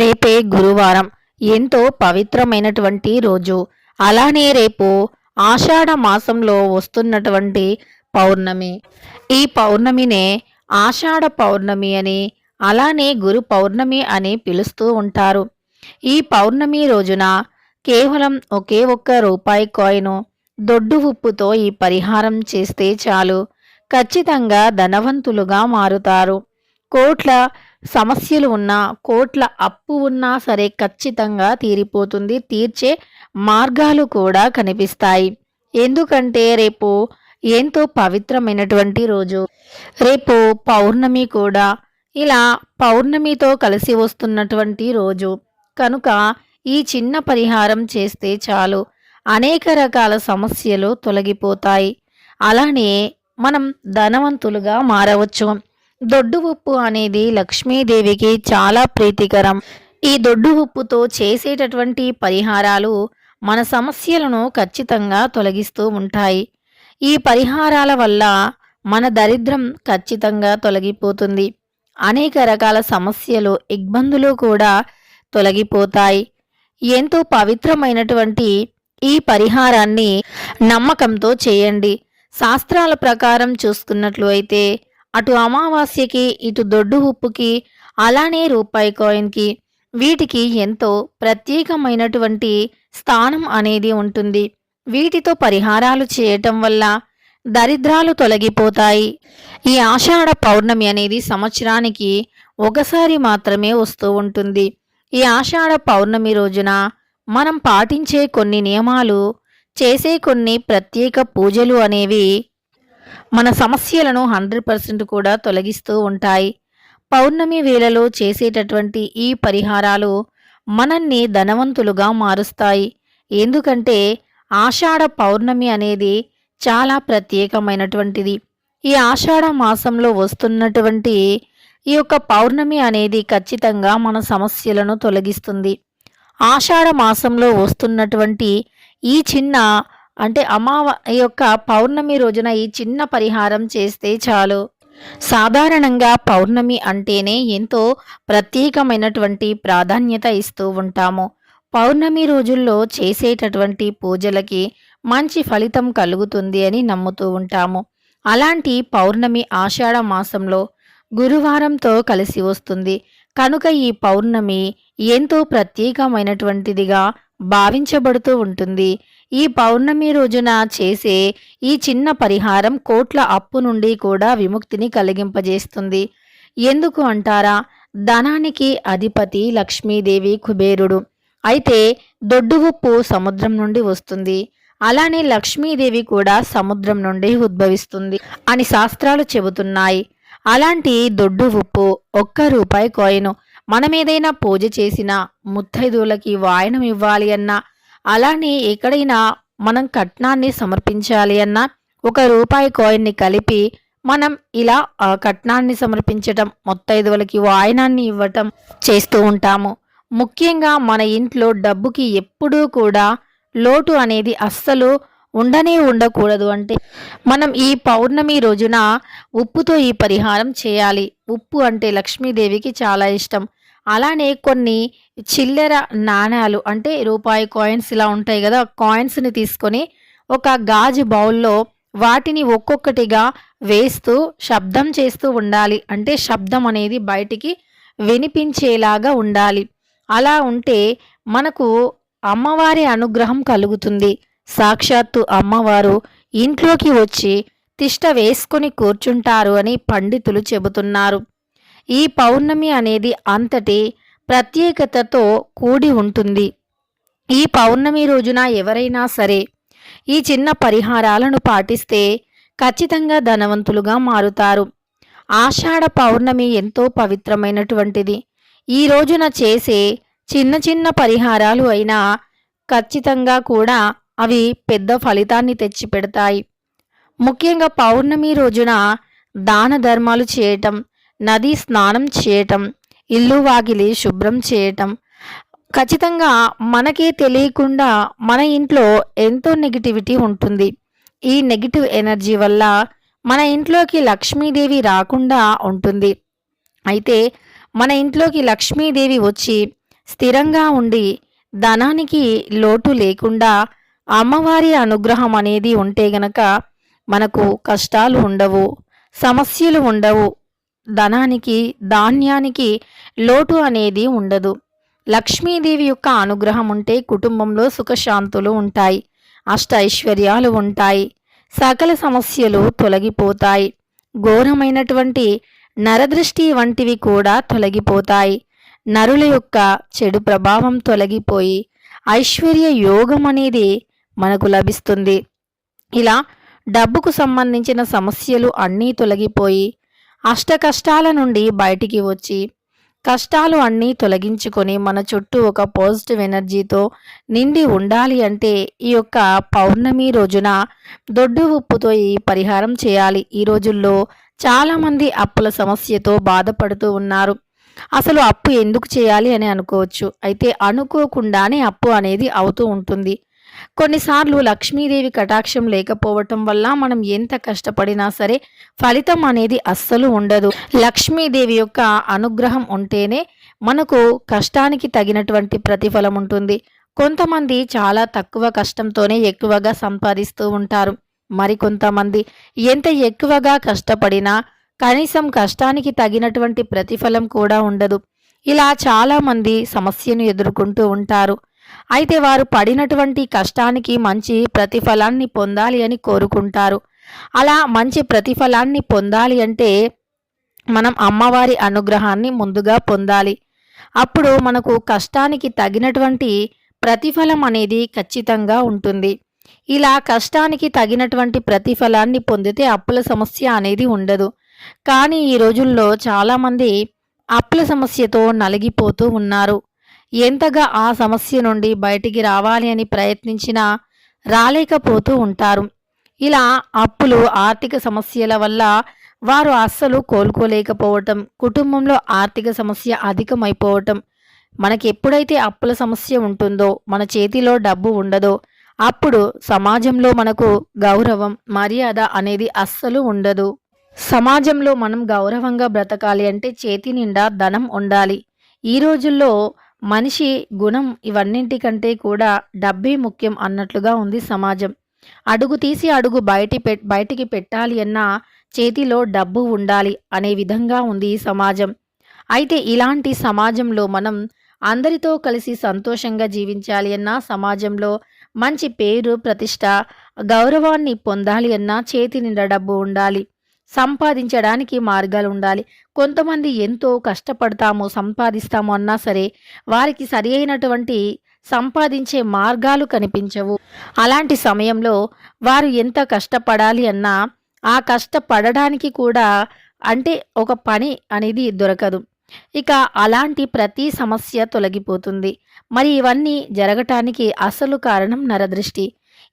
రేపే గురువారం. ఎంతో పవిత్రమైనటువంటి రోజు. అలానే రేపు ఆషాఢ మాసంలో వస్తున్నటువంటి పౌర్ణమి. ఈ పౌర్ణమినే ఆషాఢ పౌర్ణమి అని అలానే గురు పౌర్ణమి అని పిలుస్తూ ఉంటారు. ఈ పౌర్ణమి రోజున కేవలం ఒకే ఒక్క రూపాయి కాయిను దొడ్డు ఉప్పుతో ఈ పరిహారం చేస్తే చాలు. ఖచ్చితంగా ధనవంతులుగా మారుతారు. కోట్ల సమస్యలు ఉన్నా కోట్ల అప్పు ఉన్నా సరే ఖచ్చితంగా తీరిపోతుంది. తీర్చే మార్గాలు కూడా కనిపిస్తాయి. ఎందుకంటే రేపు ఎంతో పవిత్రమైనటువంటి రోజు. రేపు పౌర్ణమి కూడా. ఇలా పౌర్ణమితో కలిసి వస్తున్నటువంటి రోజు. కనుక ఈ చిన్న పరిహారం చేస్తే చాలు. అనేక రకాల సమస్యలు తొలగిపోతాయి. అలానే మనం ధనవంతులుగా మారవచ్చు. దొడ్డు ఉప్పు అనేది లక్ష్మీదేవికి చాలా ప్రీతికరం. ఈ దొడ్డు ఉప్పుతో చేసేటటువంటి పరిహారాలు మన సమస్యలను ఖచ్చితంగా తొలగిస్తూ ఉంటాయి. ఈ పరిహారాల వల్ల మన దరిద్రం ఖచ్చితంగా తొలగిపోతుంది. అనేక రకాల సమస్యలు ఇబ్బందులు కూడా తొలగిపోతాయి. ఎంతో పవిత్రమైనటువంటి ఈ పరిహారాన్ని నమ్మకంతో చేయండి. శాస్త్రాల ప్రకారం చూసుకున్నట్లు అయితే అటు అమావాస్యకి ఇటు దొడ్డు ఉప్పుకి అలానే రూపాయి కాయిన్కి వీటికి ఎంతో ప్రత్యేకమైనటువంటి స్థానం అనేది ఉంటుంది. వీటితో పరిహారాలు చేయటం వల్ల దరిద్రాలు తొలగిపోతాయి. ఈ ఆషాఢ పౌర్ణమి అనేది సంవత్సరానికి ఒకసారి మాత్రమే వస్తూ ఉంటుంది. ఈ ఆషాఢ పౌర్ణమి రోజున మనం పాటించే కొన్ని నియమాలు చేసే కొన్ని ప్రత్యేక పూజలు అనేవి మన సమస్యలను హండ్రెడ్ పర్సెంట్ కూడా తొలగిస్తూ ఉంటాయి. పౌర్ణమి వేళలో చేసేటటువంటి ఈ పరిహారాలు మనల్ని ధనవంతులుగా మారుస్తాయి. ఎందుకంటే ఆషాఢ పౌర్ణమి అనేది చాలా ప్రత్యేకమైనటువంటిది. ఈ ఆషాఢ మాసంలో వస్తున్నటువంటి ఈ యొక్క పౌర్ణమి అనేది ఖచ్చితంగా మన సమస్యలను తొలగిస్తుంది. ఆషాఢ మాసంలో వస్తున్నటువంటి ఈ చిన్న అంటే అమావ యొక్క పౌర్ణమి రోజున ఈ చిన్న పరిహారం చేస్తే చాలు. సాధారణంగా పౌర్ణమి అంటేనే ఎంతో ప్రత్యేకమైనటువంటి ప్రాధాన్యత ఇస్తూ ఉంటాము. పౌర్ణమి రోజుల్లో చేసేటటువంటి పూజలకి మంచి ఫలితం కలుగుతుంది అని నమ్ముతూ ఉంటాము. అలాంటి పౌర్ణమి ఆషాఢ మాసంలో గురువారంతో కలిసి వస్తుంది. కనుక ఈ పౌర్ణమి ఎంతో ప్రత్యేకమైనటువంటిదిగా భావించబడుతూ ఉంటుంది. ఈ పౌర్ణమి రోజున చేసే ఈ చిన్న పరిహారం కోట్ల అప్పు నుండి కూడా విముక్తిని కలిగింపజేస్తుంది. ఎందుకు అంటారా? ధనానికి అధిపతి లక్ష్మీదేవి కుబేరుడు. అయితే దొడ్డు ఉప్పు సముద్రం నుండి వస్తుంది. అలానే లక్ష్మీదేవి కూడా సముద్రం నుండి ఉద్భవిస్తుంది అని శాస్త్రాలు చెబుతున్నాయి. అలాంటి దొడ్డు ఉప్పు ఒక్క రూపాయి కాయిను మనం ఏదైనా పూజ చేసినా ముత్తైదువులకి వాయనం ఇవ్వాలి అన్నా అలానే ఎక్కడైనా మనం కట్నాన్ని సమర్పించాలి అన్నా ఒక రూపాయి కాయిన్ని కలిపి మనం ఇలా ఆ కట్నాన్ని సమర్పించటం ముత్తైదువులకి వాయనాన్ని ఇవ్వటం చేస్తూ ఉంటాము. ముఖ్యంగా మన ఇంట్లో డబ్బుకి ఎప్పుడూ కూడా లోటు అనేది అస్సలు ఉండనే ఉండకూడదు అంటే మనం ఈ పౌర్ణమి రోజున ఉప్పుతో ఈ పరిహారం చేయాలి. ఉప్పు అంటే లక్ష్మీదేవికి చాలా ఇష్టం. అలానే కొన్ని చిల్లర నాణాలు అంటే రూపాయి కాయిన్స్ ఇలా ఉంటాయి కదా కాయిన్స్ని తీసుకొని ఒక గాజు బౌల్లో వాటిని ఒక్కొక్కటిగా వేస్తూ శబ్దం చేస్తూ ఉండాలి. అంటే శబ్దం అనేది బయటికి వినిపించేలాగా ఉండాలి. అలా ఉంటే మనకు అమ్మవారి అనుగ్రహం కలుగుతుంది. సాక్షాత్తు అమ్మవారు ఇంట్లోకి వచ్చి తిష్ట వేసుకుని కూర్చుంటారు అని పండితులు చెబుతున్నారు. ఈ పౌర్ణమి అనేది అంతటి ప్రత్యేకతతో కూడి ఉంటుంది. ఈ పౌర్ణమి రోజున ఎవరైనా సరే ఈ చిన్న పరిహారాలను పాటిస్తే ఖచ్చితంగా ధనవంతులుగా మారుతారు. ఆషాఢ పౌర్ణమి ఎంతో పవిత్రమైనటువంటిది. ఈ రోజున చేసే చిన్న చిన్న పరిహారాలు అయినా ఖచ్చితంగా కూడా అవి పెద్ద ఫలితాన్ని తెచ్చిపెడతాయి. ముఖ్యంగా పౌర్ణమి రోజున దాన ధర్మాలు చేయటం నది స్నానం చేయటం ఇల్లు వాకిలి శుభ్రం చేయటం. ఖచ్చితంగా మనకే తెలియకుండా మన ఇంట్లో ఎంతో నెగిటివిటీ ఉంటుంది. ఈ నెగిటివ్ ఎనర్జీ వల్ల మన ఇంట్లోకి లక్ష్మీదేవి రాకుండా ఉంటుంది. అయితే మన ఇంట్లోకి లక్ష్మీదేవి వచ్చి స్థిరంగా ఉండి ధనానికి లోటు లేకుండా అమ్మవారి అనుగ్రహం అనేది ఉంటే గనక మనకు కష్టాలు ఉండవు సమస్యలు ఉండవు ధనానికి ధాన్యానికి లోటు అనేది ఉండదు. లక్ష్మీదేవి యొక్క అనుగ్రహం ఉంటే కుటుంబంలో సుఖశాంతులు ఉంటాయి అష్ట ఐశ్వర్యాలు ఉంటాయి సకల సమస్యలు తొలగిపోతాయి ఘోరమైనటువంటి నరదృష్టి వంటివి కూడా తొలగిపోతాయి. నరుల యొక్క చెడు ప్రభావం తొలగిపోయి ఐశ్వర్య యోగం అనేది మనకు లభిస్తుంది. ఇలా డబ్బుకు సంబంధించిన సమస్యలు అన్నీ తొలగిపోయి అష్టకష్టాల నుండి బయటికి వచ్చి కష్టాలు అన్నీ తొలగించుకొని మన చుట్టూ ఒక పాజిటివ్ ఎనర్జీతో నిండి ఉండాలి అంటే ఈ యొక్క పౌర్ణమి రోజున దొడ్డు ఉప్పుతో ఈ పరిహారం చేయాలి. ఈ రోజుల్లో చాలామంది అప్పుల సమస్యతో బాధపడుతూ ఉన్నారు. అసలు అప్పు ఎందుకు చేయాలి అని అనుకోవచ్చు. అయితే అనుకోకుండానే అప్పు అనేది అవుతూ ఉంటుంది. కొన్నిసార్లు లక్ష్మీదేవి కటాక్షం లేకపోవటం వల్ల మనం ఎంత కష్టపడినా సరే ఫలితం అనేది అస్సలు ఉండదు. లక్ష్మీదేవి యొక్క అనుగ్రహం ఉంటేనే మనకు కష్టానికి తగినటువంటి ప్రతిఫలం ఉంటుంది. కొంతమంది చాలా తక్కువ కష్టంతోనే ఎక్కువగా సంపాదిస్తూ ఉంటారు. మరికొంతమంది ఎంత ఎక్కువగా కష్టపడినా కనీసం కష్టానికి తగినటువంటి ప్రతిఫలం కూడా ఉండదు. ఇలా చాలామంది సమస్యను ఎదుర్కొంటూ ఉంటారు. అయితే వారు పడినటువంటి కష్టానికి మంచి ప్రతిఫలాన్ని పొందాలి అని కోరుకుంటారు. అలా మంచి ప్రతిఫలాన్ని పొందాలి అంటే మనం అమ్మవారి అనుగ్రహాన్ని ముందుగా పొందాలి. అప్పుడు మనకు కష్టానికి తగినటువంటి ప్రతిఫలం అనేది ఖచ్చితంగా ఉంటుంది. ఇలా కష్టానికి తగినటువంటి ప్రతిఫలాన్ని పొందితే అప్పుల సమస్య అనేది ఉండదు. కానీ ఈ రోజుల్లో చాలామంది అప్పుల సమస్యతో నలిగిపోతూ ఉన్నారు. ఎంతగా ఆ సమస్య నుండి బయటికి రావాలి అని ప్రయత్నించినా రాలేకపోతూ ఉంటారు. ఇలా అప్పులు ఆర్థిక సమస్యల వల్ల వారు అస్సలు కోలుకోలేకపోవటం కుటుంబంలో ఆర్థిక సమస్య అధికమైపోవటం మనకి ఎప్పుడైతే అప్పుల సమస్య ఉంటుందో మన చేతిలో డబ్బు ఉండదో అప్పుడు సమాజంలో మనకు గౌరవం మర్యాద అనేది అస్సలు ఉండదు. సమాజంలో మనం గౌరవంగా బ్రతకాలి అంటే చేతి నిండా ధనం ఉండాలి. ఈ రోజుల్లో మనిషి గుణం ఇవన్నింటికంటే కూడా డబ్బే ముఖ్యం అన్నట్లుగా ఉంది సమాజం. అడుగు తీసి అడుగు బయటి పె బయటికి పెట్టాలి అన్నా చేతిలో డబ్బు ఉండాలి అనే విధంగా ఉంది ఈ సమాజం. అయితే ఇలాంటి సమాజంలో మనం అందరితో కలిసి సంతోషంగా జీవించాలి అన్నా సమాజంలో మంచి పేరు ప్రతిష్ట గౌరవాన్ని పొందాలి అన్నా చేతి నిండా డబ్బు ఉండాలి. సంపాదించడానికి మార్గాలు ఉండాలి కొంతమంది ఎంతో కష్టపడతాము సంపాదిస్తాము అన్నా సరే వారికి సరి అయినటువంటి సంపాదించే మార్గాలు కనిపించవు. అలాంటి సమయంలో వారు ఎంత కష్టపడాలి అన్నా ఆ కష్టపడడానికి కూడా అంటే ఒక పని అనేది దొరకదు. ఇక అలాంటి ప్రతి సమస్య తొలగిపోతుంది. మరి ఇవన్నీ జరగటానికి అసలు కారణం నరదృష్టి.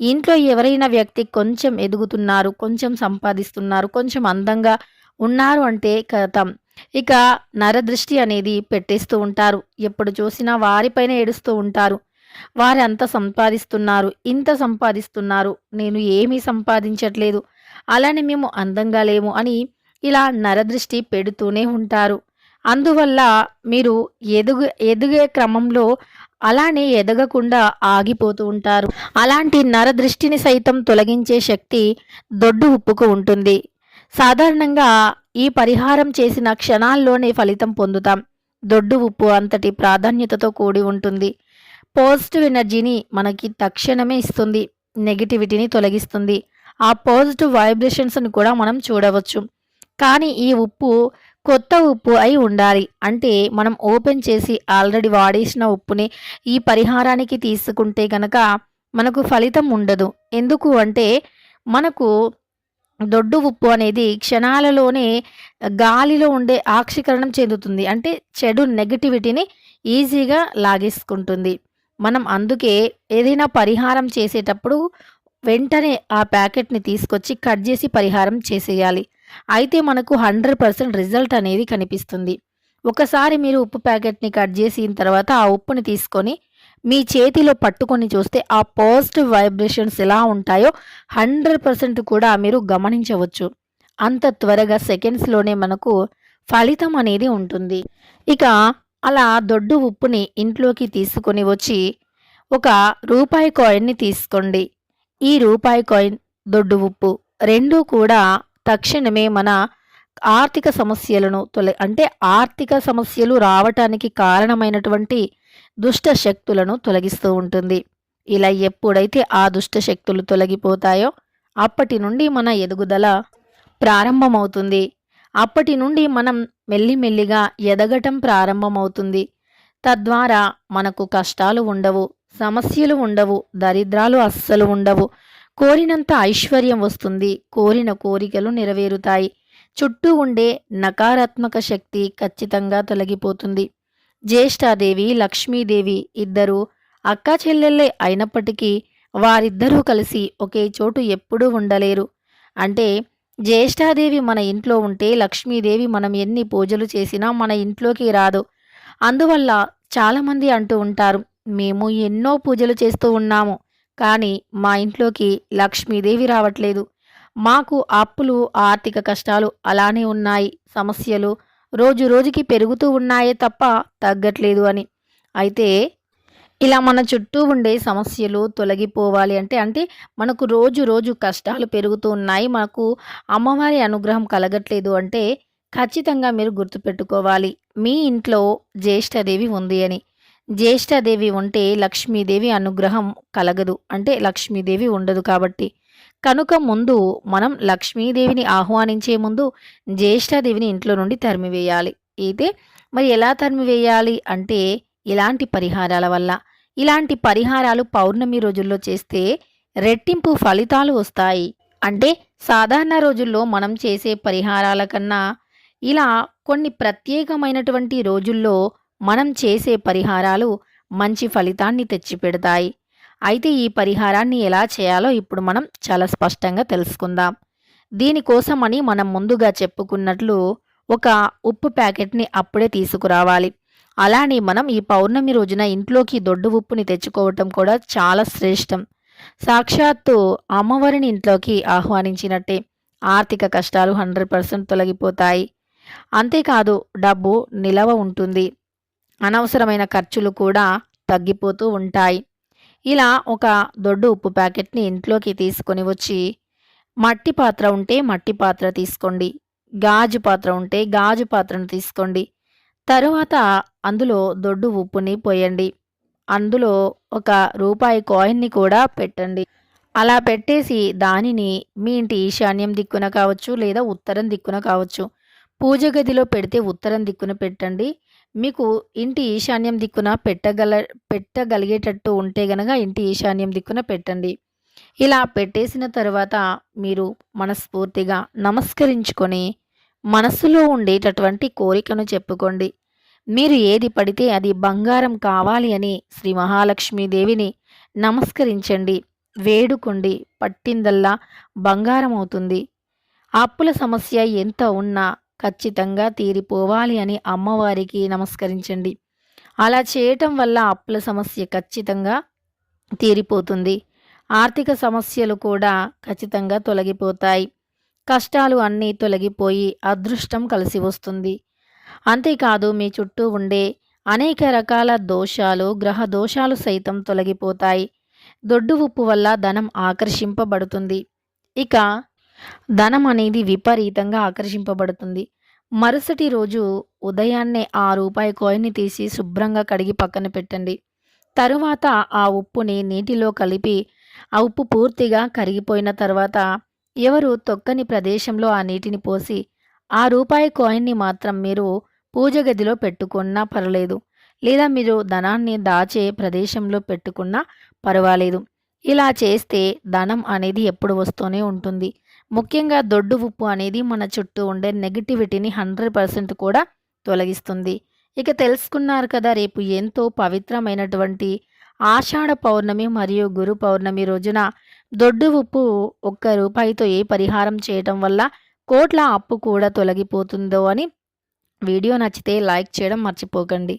ఇంట్లో ఎవరైనా వ్యక్తి కొంచెం ఎదుగుతున్నారు కొంచెం సంపాదిస్తున్నారు కొంచెం అందంగా ఉన్నారు అంటే కథం. ఇక నరదృష్టి అనేది పెట్టేస్తూ ఉంటారు. ఎప్పుడు చూసినా వారిపైన ఏడుస్తూ ఉంటారు. వారు అంత సంపాదిస్తున్నారు ఇంత సంపాదిస్తున్నారు నేను ఏమీ సంపాదించట్లేదు అలానే మేము అందంగా లేము అని ఇలా నరదృష్టి పెడుతూనే ఉంటారు. అందువల్ల మీరు ఎదుగు ఎదిగే క్రమంలో అలానే ఎదగకుండా ఆగిపోతూ ఉంటారు. అలాంటి నరదృష్టిని సైతం తొలగించే శక్తి దొడ్డు ఉప్పుకు ఉంటుంది. సాధారణంగా ఈ పరిహారం చేసిన క్షణాల్లోనే ఫలితం పొందుతాం. దొడ్డు ఉప్పు అంతటి ప్రాధాన్యతతో కూడి ఉంటుంది. పాజిటివ్ ఎనర్జీని మనకి తక్షణమే ఇస్తుంది. నెగిటివిటీని తొలగిస్తుంది. ఆ పాజిటివ్ వైబ్రేషన్స్ని కూడా మనం చూడవచ్చు. కానీ ఈ ఉప్పు కొత్త ఉప్పు అయి ఉండాలి. అంటే మనం ఓపెన్ చేసి ఆల్రెడీ వాడేసిన ఉప్పుని ఈ పరిహారానికి తీసుకుంటే గనక మనకు ఫలితం ఉండదు. ఎందుకు అంటే మనకు దొడ్డు ఉప్పు అనేది క్షణాలలోనే గాలిలో ఉండే ఆక్షీకరణం చెందుతుంది. అంటే చెడు నెగటివిటీని ఈజీగా లాగేసుకుంటుంది. మనం అందుకే ఏదైనా పరిహారం చేసేటప్పుడు వెంటనే ఆ ప్యాకెట్ని తీసుకొచ్చి కట్ చేసి పరిహారం చేసేయాలి. అయితే మనకు హండ్రెడ్ పర్సెంట్ రిజల్ట్ అనేది కనిపిస్తుంది. ఒకసారి మీరు ఉప్పు ప్యాకెట్ని కట్ చేసిన తర్వాత ఆ ఉప్పుని తీసుకొని మీ చేతిలో పట్టుకొని చూస్తే ఆ పాజిటివ్ వైబ్రేషన్స్ ఎలా ఉంటాయో హండ్రెడ్ పర్సెంట్ కూడా మీరు గమనించవచ్చు. అంత త్వరగా సెకండ్స్లోనే మనకు ఫలితం అనేది ఉంటుంది. ఇక అలా దొడ్డు ఉప్పుని ఇంట్లోకి తీసుకొని వచ్చి ఒక రూపాయి కాయిన్ని తీసుకోండి. ఈ రూపాయి కాయిన్ దొడ్డు ఉప్పు రెండూ కూడా తక్షణమే మన ఆర్థిక సమస్యలను తొల అంటే ఆర్థిక సమస్యలు రావటానికి కారణమైనటువంటి దుష్ట శక్తులను తొలగిస్తూ ఉంటుంది. ఇలా ఎప్పుడైతే ఆ దుష్ట శక్తులు తొలగిపోతాయో అప్పటి నుండి మన ఎదుగుదల ప్రారంభమవుతుంది. అప్పటి నుండి మనం మెల్లిమెల్లిగా ఎదగటం ప్రారంభమవుతుంది. తద్వారా మనకు కష్టాలు ఉండవు సమస్యలు ఉండవు దరిద్రాలు అస్సలు ఉండవు. కోరినంత ఐశ్వర్యం వస్తుంది. కోరిన కోరికలు నెరవేరుతాయి. చుట్టూ ఉండే నకారాత్మక శక్తి ఖచ్చితంగా తొలగిపోతుంది. జ్యేష్ఠాదేవి లక్ష్మీదేవి ఇద్దరూ అక్కా చెల్లెళ్ళే అయినప్పటికీ వారిద్దరూ కలిసి ఒకే చోటు ఎప్పుడూ ఉండలేరు. అంటే జ్యేష్ఠాదేవి మన ఇంట్లో ఉంటే లక్ష్మీదేవి మనం ఎన్ని పూజలు చేసినా మన ఇంట్లోకి రాదు. అందువల్ల చాలామంది అంటూ ఉంటారు మేము ఎన్నో పూజలు చేస్తూ ఉన్నాము. కానీ మా ఇంట్లోకి లక్ష్మీదేవి రావట్లేదు. మాకు అప్పులు ఆర్థిక కష్టాలు అలానే ఉన్నాయి. సమస్యలు రోజు రోజుకి పెరుగుతూ ఉన్నాయే తప్ప తగ్గట్లేదు అని. అయితే ఇలా మన చుట్టూ ఉండే సమస్యలు తొలగిపోవాలి అంటే అంటే మనకు రోజు రోజు కష్టాలు పెరుగుతూ ఉన్నాయి. మనకు అమ్మవారి అనుగ్రహం కలగట్లేదు అంటే ఖచ్చితంగా మీరు గుర్తుపెట్టుకోవాలి. మీ ఇంట్లో జ్యేష్ఠదేవి ఉంది అని. జ్యేష్ఠదేవి ఉంటే లక్ష్మీదేవి అనుగ్రహం కలగదు. అంటే లక్ష్మీదేవి ఉండదు కాబట్టి. కనుక ముందు మనం లక్ష్మీదేవిని ఆహ్వానించే ముందు జ్యేష్ఠదేవిని ఇంట్లో నుండి తరిమివేయాలి. అయితే మరి ఎలా తరిమివేయాలి అంటే ఇలాంటి పరిహారాల వల్ల. ఇలాంటి పరిహారాలు పౌర్ణమి రోజుల్లో చేస్తే రెట్టింపు ఫలితాలు వస్తాయి. అంటే సాధారణ రోజుల్లో మనం చేసే పరిహారాల కన్నా ఇలా కొన్ని ప్రత్యేకమైనటువంటి రోజుల్లో మనం చేసే పరిహారాలు మంచి ఫలితాన్ని తెచ్చిపెడతాయి. అయితే ఈ పరిహారాన్ని ఎలా చేయాలో ఇప్పుడు మనం చాలా స్పష్టంగా తెలుసుకుందాం. దీనికోసమని మనం ముందుగా చెప్పుకున్నట్లు ఒక ఉప్పు ప్యాకెట్ని అప్పుడే తీసుకురావాలి. అలానే మనం ఈ పౌర్ణమి రోజున ఇంట్లోకి దొడ్డు ఉప్పుని తెచ్చుకోవటం కూడా చాలా శ్రేష్టం. సాక్షాత్తు అమ్మవారిని ఇంట్లోకి ఆహ్వానించినట్టే ఆర్థిక కష్టాలు హండ్రెడ్ పర్సెంట్ తొలగిపోతాయి. అంతేకాదు డబ్బు నిలవ ఉంటుంది. అనవసరమైన ఖర్చులు కూడా తగ్గిపోతూ ఉంటాయి. ఇలా ఒక దొడ్డు ఉప్పు ప్యాకెట్ని ఇంట్లోకి తీసుకొని వచ్చి మట్టి పాత్ర ఉంటే మట్టి పాత్ర తీసుకోండి గాజు పాత్ర ఉంటే గాజు పాత్రను తీసుకోండి. తరువాత అందులో దొడ్డు ఉప్పుని పోయండి. అందులో ఒక రూపాయి కాయిన్ని కూడా పెట్టండి. అలా పెట్టేసి దానిని మీ ఇంటి ఈశాన్యం దిక్కున కావచ్చు లేదా ఉత్తరం దిక్కున కావచ్చు. పూజ గదిలో పెడితే ఉత్తరం దిక్కున పెట్టండి. మీకు ఇంటి ఈశాన్యం దిక్కున పెట్టగల పెట్టగలిగేటట్టు ఉంటే గనక ఇంటి ఈశాన్యం దిక్కున పెట్టండి. ఇలా పెట్టేసిన తర్వాత మీరు మనస్ఫూర్తిగా నమస్కరించుకొని మనస్సులో ఉండేటటువంటి కోరికను చెప్పుకోండి. మీరు ఏది పడితే అది బంగారం కావాలి అని శ్రీ మహాలక్ష్మీదేవిని నమస్కరించండి. వేడుకోండి. పట్టిందల్లా బంగారం అవుతుంది. అప్పుల సమస్య ఎంత ఉన్నా ఖచ్చితంగా తీరిపోవాలి అని అమ్మవారికి నమస్కరించండి. అలా చేయటం వల్ల అప్పుల సమస్య ఖచ్చితంగా తీరిపోతుంది. ఆర్థిక సమస్యలు కూడా ఖచ్చితంగా తొలగిపోతాయి. కష్టాలు అన్నీ తొలగిపోయి అదృష్టం కలిసి వస్తుంది. అంతేకాదు మీ చుట్టూ ఉండే అనేక రకాల దోషాలు గ్రహ దోషాలు సైతం తొలగిపోతాయి. దొడ్డు ఉప్పు వల్ల ధనం ఆకర్షింపబడుతుంది. ఇక ధనం అనేది విపరీతంగా ఆకర్షింపబడుతుంది. మరుసటి రోజు ఉదయాన్నే ఆ రూపాయి కాయిన్ని తీసి శుభ్రంగా కడిగి పక్కన పెట్టండి. తరువాత ఆ ఉప్పుని నీటిలో కలిపి ఆ ఉప్పు పూర్తిగా కరిగిపోయిన తర్వాత ఎవరు తొక్కని ప్రదేశంలో ఆ నీటిని పోసి ఆ రూపాయి కాయిన్ని మాత్రం మీరు పూజ గదిలో పెట్టుకున్నా పర్వాలేదు. లేదా మీరు ధనాన్ని దాచే ప్రదేశంలో పెట్టుకున్నా పర్వాలేదు. ఇలా చేస్తే ధనం అనేది ఎప్పుడు వస్తూనే ఉంటుంది. ముఖ్యంగా దొడ్డు ఉప్పు అనేది మన చుట్టూ ఉండే నెగిటివిటీని హండ్రెడ్ పర్సెంట్ కూడా తొలగిస్తుంది. ఇక తెలుసుకున్నారు కదా రేపు ఎంతో పవిత్రమైనటువంటి ఆషాఢ పౌర్ణమి మరియు గురు పౌర్ణమి రోజున దొడ్డు ఉప్పు ఒక్క రూపాయితో ఏ పరిహారం చేయటం వల్ల కోట్ల అప్పు కూడా తొలగిపోతుందో అని వీడియో నచ్చితే లైక్ చేయడం మర్చిపోకండి.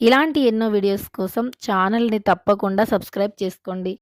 ఇలాంటి ఎన్నో వీడియోస్ కోసం ఛానల్ని తప్పకుండా సబ్స్క్రైబ్ చేసుకోండి.